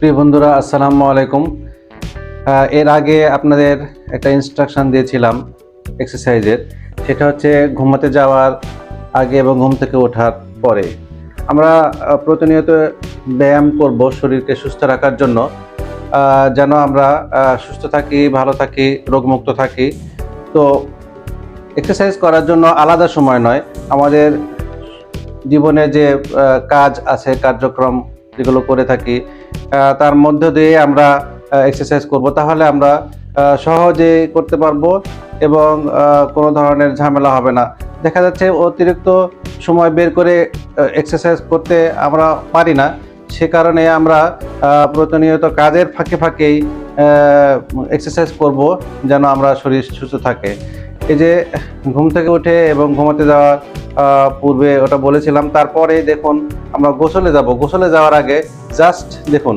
প্রিয় বন্ধুরা, আসসালামু আলাইকুম। এর আগে আপনাদের একটা ইনস্ট্রাকশন দিয়েছিলাম এক্সারসাইজের সেটা হচ্ছে ঘুমাতে যাওয়ার আগে এবং ঘুম থেকে ওঠার পরে। আমরা প্রতিনিয়ত ব্যায়াম করব শরীরকে সুস্থ রাখার জন্য। যেন আমরা সুস্থ থাকি, ভালো থাকি, রোগমুক্ত থাকি। তো এক্সারসাইজ করার জন্য আলাদা সময় নয়। আমাদের জীবনে যে কাজ আছে, কার্যক্রম যেগুলো করে থাকি তার মধ্য দিয়ে আমরা এক্সারসাইজ করব। তাহলে আমরা সহজে করতে পারব এবং কোনো ধরনের ঝামেলা হবে না। দেখা যাচ্ছে অতিরিক্ত সময় বের করে এক্সারসাইজ করতে আমরা পারি না। সে কারণে আমরা প্রতিনিয়ত কাজের ফাঁকে ফাঁকেই এক্সারসাইজ করব যেন আমরা শরীর সুস্থ থাকে। এই যে ঘুম থেকে উঠে এবং ঘুমাতে যাওয়ার পূর্বে ওটা বলেছিলাম। তারপরে দেখুন, আমরা গোসলে যাব। গোসলে যাওয়ার আগে জাস্ট দেখুন,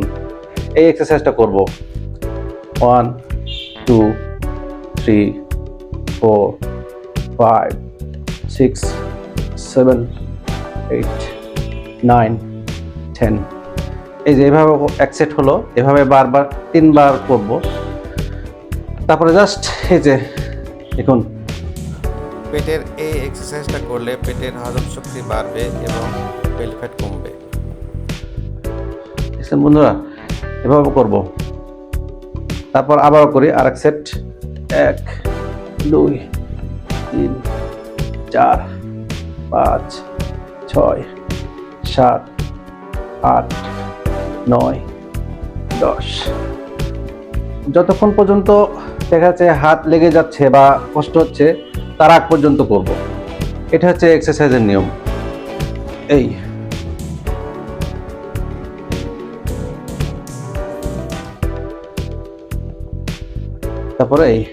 এই এক্সারসাইজটা করব। One two three four five six seven eight nine ten এই যে এভাবে এক সেট হলো, এভাবে বারবার, তিনবার করব। তারপরে জাস্ট এই যে দেখুন পেটের এই এক্সারসাইজটা করলে পেটের হজম শক্তি বাড়বে এবং বেলি ফ্যাট কমবে। বন্ধুরা, এভাবে করব। তারপর আবারও করি আর এক সেট এক, দুই, তিন, চার, পাঁচ, ছয়, সাত, আট, নয়, দশ। যতক্ষণ পর্যন্ত দেখা যাচ্ছে হাত লেগে যাচ্ছে বা কষ্ট হচ্ছে, তার আগ পর্যন্ত করব। এটা হচ্ছে এক্সারসাইজের নিয়ম। এই। তারপরে এই।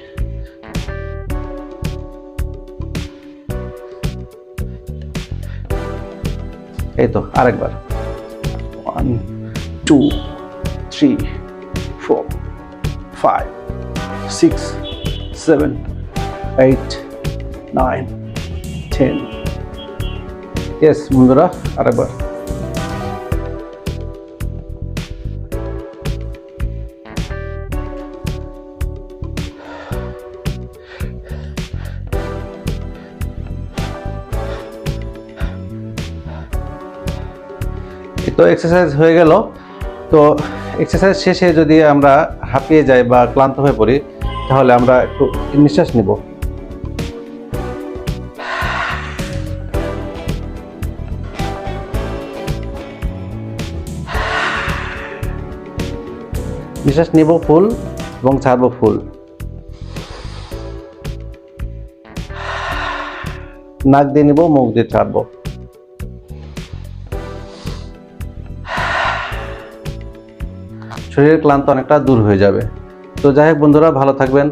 এই তো, আরেকবার। One two three four five six seven eight nine ten yes বন্ধুরা আরেকবার তো এক্সারসাইজ হয়ে গেল। তো এক্সারসাইজ শেষে যদি আমরা হাঁপিয়ে যাই বা ক্লান্ত হয়ে পড়ি তাহলে আমরা একটু নিঃশ্বাস নিব। নিঃশ্বাস নিব ফুল এবং ছাড়বো ফুল। নাক দিয়ে নিব, মুখ দিয়ে ছাড়বো। শরীরের ক্লান্ত অনেকটা দূর হয়ে যাবে। তো যাই হোক বন্ধুরা ভালো থাকবেন।